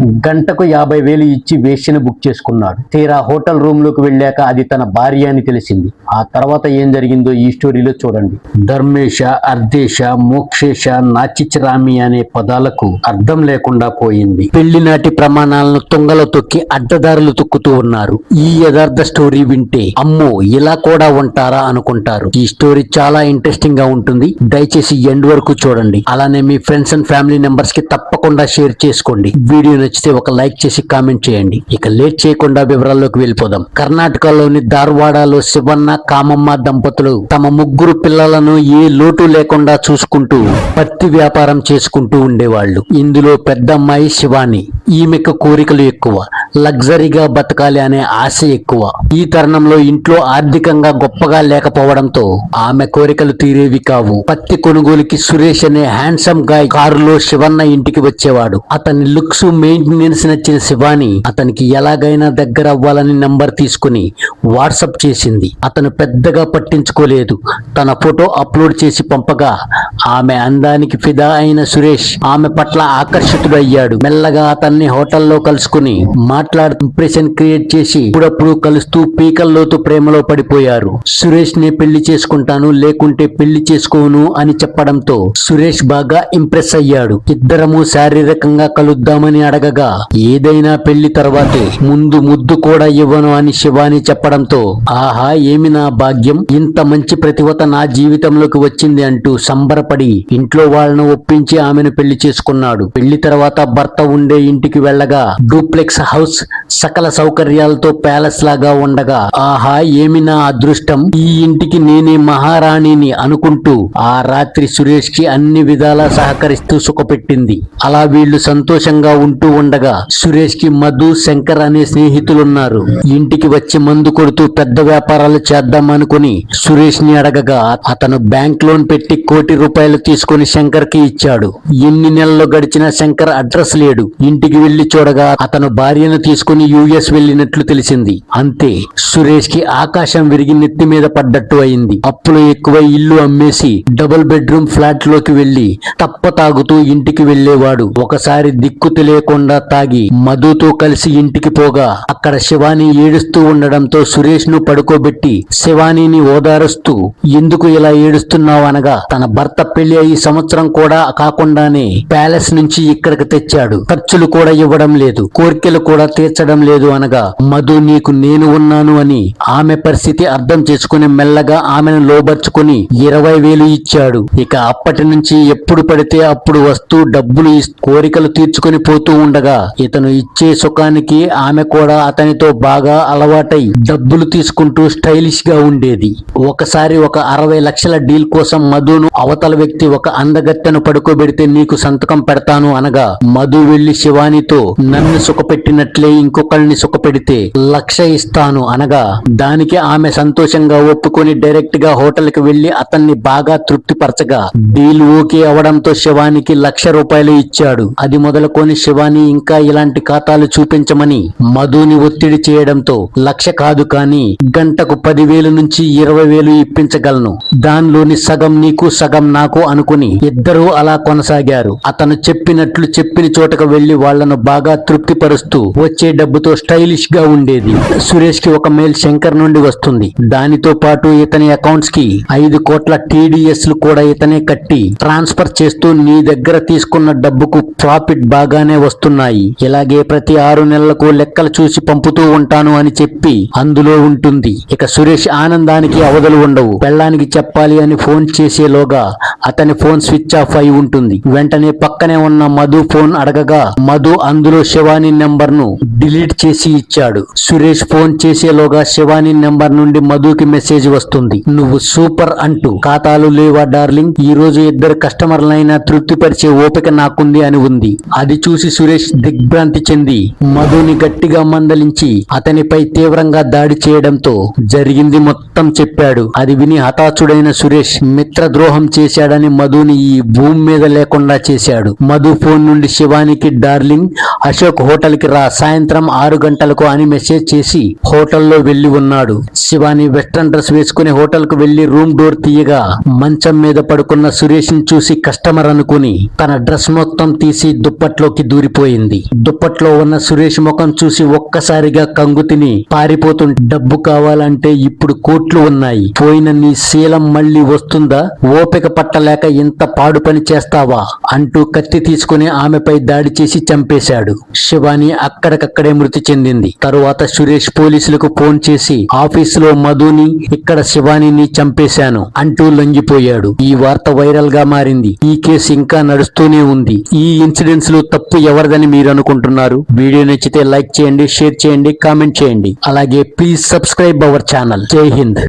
గంటకు యాభై వేలు ఇచ్చి వేశ్యను బుక్ చేసుకున్నాడు. తీరా హోటల్ రూమ్లోకి వెళ్ళాక అది తన భార్య అని తెలిసింది. ఆ తర్వాత ఏం జరిగిందో ఈ స్టోరీలో చూడండి. ధర్మేశ అర్ధేశ మోక్షేశ నాచిచరామి అనే పదాలకు అర్థం లేకుండా పోయింది. పెళ్ళి నాటి ప్రమాణాలను తుంగలో తొక్కి అడ్డదారులు తొక్కుతూ ఉన్నారు. ఈ యథార్థ స్టోరీ వింటే అమ్మో ఇలా కూడా ఉంటారా అనుకుంటారు. ఈ స్టోరీ చాలా ఇంట్రెస్టింగ్గా ఉంటుంది. దయచేసి ఎండ్ వరకు చూడండి. అలానే మీ ఫ్రెండ్స్ అండ్ ఫ్యామిలీ మెంబర్స్కి తప్పకుండా షేర్ చేసుకోండి. వీడియో నచ్చితే ఒక లైక్ చేసి కామెంట్ చేయండి. ఇక లేట్ చేయకుండా వివరాల్లోకి వెళ్ళిపోదాం. కర్ణాటకలోని ధార్వాడలో శివన్న కామమ్మ దంపతులు తమ ముగ్గురు పిల్లలను ఏ లోటు లేకుండా చూసుకుంటూ పత్తి వ్యాపారం చేసుకుంటూ ఉండేవాళ్ళు. ఇందులో పెద్దమ్మాయి శివాని. ఈమెకు కోరికలు ఎక్కువ లగ్జరీగా బతకాలి అనే ఆశ ఎక్కువ. ఈ తరుణంలో ఇంట్లో ఆర్థికంగా గొప్పగా లేకపోవడంతో ఆమె కోరికలు తీరేవి కావు. పత్తి కొనుగోలుకి సురేష్ అనే హ్యాండ్సమ్ గాయ్ కారులో శివన్న ఇంటికి వచ్చేవాడు. అతని లుక్స్ మెయింటెనెన్స్ నచ్చిన శివాని అతనికి ఎలాగైనా దగ్గర అవ్వాలని నంబర్ తీసుకుని వాట్సప్ చేసింది. అతను పెద్దగా పట్టించుకోలేదు. తన ఫోటో అప్లోడ్ చేసి పంపగా ఆమె అందానికి ఫిదా అయిన సురేష్ ఆమె పట్ల ఆకర్షితుడయ్యాడు. మెల్లగా అతన్ని హోటల్లో కలుసుకుని మాట్లాడుతూ ఇంప్రెషన్ క్రియేట్ చేసి అప్పుడప్పుడు కలుస్తూ పీకల్లోతు ప్రేమలో పడిపోయారు. సురేష్ని పెళ్ళి చేసుకుంటాను లేకుంటే పెళ్ళి చేసుకోను అని చెప్పడంతో సురేష్ బాగా ఇంప్రెస్ అయ్యాడు. ఇద్దరము శారీరకంగా కలుద్దామని అడగగా ఏదైనా పెళ్ళి తర్వాతే ముందు ముద్దు కూడా ఇవ్వను అని శివాని చెప్పడంతో ఆహా ఏమి నా భాగ్యం? ఇంత మంచి ప్రతివత నా జీవితంలోకి వచ్చింది అంటూ సంబరపడి ఇంట్లో వాళ్ళను ఒప్పించి ఆమెను పెళ్ళి చేసుకున్నాడు. పెళ్ళి తర్వాత భర్త ఉండే ఇంటికి వెళ్ళగా డూప్లెక్స్ హౌస్ సకల సౌకర్యాలతో ప్యాలెస్ లాగా ఉండగా ఆహా ఏమి నా అదృష్టం? ఈ ఇంటికి నేనే మహారాణిని అనుకుంటూ ఆ రాత్రి సురేష్కి అన్ని విధాలా సహకరిస్తూ సుఖపెట్టింది. అలా వీళ్ళు సంతోషంగా ఉంటూ ఉండగా సురేష్కి మధు శంకర్ అనే స్నేహితులున్నారు. ఇంటికి వచ్చి మందు కొడుతూ పెద్ద వ్యాపారాలు చేద్దామనుకుని సురేష్ని అడగగా అతను బ్యాంక్ లోన్ పెట్టి కోటి రూపాయలు తీసుకుని శంకర్కి ఇచ్చాడు. ఎన్ని నెలలు గడిచినా శంకర్ అడ్రస్ లేడు. ఇంటికి వెళ్ళి చూడగా అతను భార్యను తీసుకుని యుఎస్ వెళ్ళినట్లు తెలిసింది. అంతే సురేష్కి ఆకాశం విరిగి నెత్తి మీద పడ్డట్టు అయింది. అప్పులు ఎక్కువ ఇల్లు అమ్మేసి డబుల్ బెడ్రూమ్ ఫ్లాట్లోకి వెళ్ళి తప్ప తాగుతూ ఇంటికి వెళ్ళేవాడు ఒకసారి దిక్కు తెలియకుండా తాగి మధుతో కలిసి ఇంటికి పోగా అక్కడ శివాని ఏడుస్తూ ఉండడంతో సురేష్ను పడుకోబెట్టి శివానీని ఓదారుస్తూ ఎందుకు ఇలా ఏడుస్తున్నావు అనగా తన భర్త పెళ్ళి అయ్యి సంవత్సరం కూడా కాకుండానే ప్యాలెస్ నుంచి ఇక్కడికి తెచ్చాడు. ఖర్చులు కూడా ఇవ్వడం లేదు. కోర్కెలు కూడా తీర్చడం లేదు అనగా మధు నీకు నేను ఉన్నాను అని ఆమె పరిస్థితి అర్థం చేసుకుని మెల్లగా ఆమెను లోబర్చుకుని ఇరవై వేలు ఇచ్చాడు. ఇక అప్పటి నుంచి ఎప్పుడు పడితే అప్పుడు వస్తూ డబ్బులు కోరికలు తీర్చుకొని పోతూ ఉండగా ఇతను ఇచ్చే సుఖానికి ఆమె కూడా అతనితో బాగా అలవాటై డబ్బులు తీసుకుంటూ స్టైలిష్గా ఉండేది. ఒకసారి ఒక అరవై లక్షల డీల్ కోసం మధును అవతల వ్యక్తి ఒక అందగత్తెను పడుకోబెడితే నీకు సంతకం పెడతాను అనగా మధు వెళ్ళి శివానితో నన్ను సుఖపెట్టినట్లే ఇంకొకళ్ళని సుఖపెడితే లక్ష ఇస్తాను అనగా దానికి ఆమె సంతోషంగా ఒప్పుకొని డైరెక్ట్గా హోటల్కి వెళ్ళి అతన్ని బాగా తృప్తిపరచగా డీల్ ఓకే అవడంతో శివానికి లక్ష రూపాయలు ఇచ్చాడు. అది మొదలుకొని శివాని ఇంకా ఇలాంటి ఖాతాలు చూపించమని మధుని ఒత్తిడి చేయడంతో లక్ష కాదు కానీ గంటకు పదివేలు నుంచి ఇరవై వేలు ఇప్పించగలను. దానిలోని సగం నీకు సగం నాకు అనుకుని ఇద్దరూ అలా కొనసాగారు. అతను చెప్పినట్లు చెప్పిన చోటకు వెళ్ళి వాళ్ళను బాగా తృప్తిపరుస్తూ వచ్చే డబ్బుతో స్టైలిష్గా ఉండేది. సురేష్కి ఒక మెయిల్ శంకర్ నుండి వస్తుంది. దానితో పాటు ఇతని అకౌంట్స్కి ఐదు కోట్ల టీడీఎస్లు కూడా ఇతనే కట్టి ట్రాన్స్ఫర్ చేస్తూ నీ దగ్గర తీసుకున్న డబ్బుకు ప్రాఫిట్ బాగానే వస్తున్నాయి. ఇలాగే ప్రతి ఆరు నెలలకు లెక్కలు చూసి పంపుతూ ఉంటాను అని చెప్పి అందులో ఉంటుంది. ఇక సురేష్ ఆనందానికి అవధులు ఉండవు. పెళ్ళానికి చెప్పాలి అని ఫోన్ చేసేలోగా అతని ఫోన్ స్విచ్ ఆఫ్ అయి ఉంటుంది. వెంటనే పక్కనే ఉన్న మధు ఫోన్ అడగగా మధు అందులో శివాని నెంబర్ను డిలీట్ చేసి ఇచ్చాడు. సురేష్ ఫోన్ చేసేలోగా శివాని నెంబర్ నుండి మధుకి మెసేజ్ వస్తుంది. నువ్వు సూపర్ అంటూ ఖాతాలు లేవా డార్లింగ్? ఈ రోజు ఇద్దరు కస్టమర్లైనా తృప్తిపరిచే ఓపిక నాకుంది అని ఉంది. అది చూసి సురేష్ దిగ్భ్రాంతి చెంది మధుని గట్టిగా మందలించి అతనిపై తీవ్రంగా దాడి చేయడంతో జరిగింది మొత్తం చెప్పాడు. అది విని హతాచుడైన సురేష్ మిత్రద్రోహం చేశాడని మధుని ఈ భూమి మీద లేకుండా చేశాడు. మధు ఫోన్ నుండి శివానికి డార్లింగ్ అశోక్ హోటల్కి రా. సాయంత్రం ఆరు గంటలకు అని మెసేజ్ చేసి హోటల్లో వెళ్ళి ఉన్నాడు. శివాని వెస్ట్రన్ డ్రెస్ వేసుకుని హోటల్కు వెళ్ళి రూమ్ డోర్ తీయగా మంచం మీద పడుకున్న సురేష్ని చూసి కస్టమర్ అనుకుని తన డ్రెస్ మొత్తం తీసి దుప్పట్లోకి దూరిపోయింది. దుప్పట్లో ఉన్న సురేష్ ముఖం చూసి ఒక్కసారిగా కంగు తిని పారిపోతుంటే డబ్బు కావాలంటే ఇప్పుడు కోట్లు ఉన్నాయి. పోయిన నీ శీలం మళ్ళీ వస్తుందా? ఓపిక పట్టలేక ఇంత పాడు పని చేస్తావా? అంటూ కత్తి తీసుకుని ఆమెపై దాడి చేసి చంపేశాడు. శివాని అక్కడికక్కడే మృతి చెందింది. తరువాత సురేష్ పోలీసులకు ఫోన్ చేసి ఆఫీసులో మధుని ఇక్కడ శివానిని చంపేశాను అంటూ లొంగిపోయాడు. ఈ వార్త వైరల్గా మారింది. ఈ కేసు ఇంకా నడుస్తూనే ఉంది. ఈ ఇన్సిడెంట్స్లో తప్పు ఎవరిదని మీరు అనుకుంటున్నారు? వీడియో నచ్చితే లైక్ చేయండి షేర్ చేయండి కామెంట్ చేయండి. అలాగే ప్లీజ్ సబ్స్క్రైబ్ అవర్ ఛానల్. జై హింద్.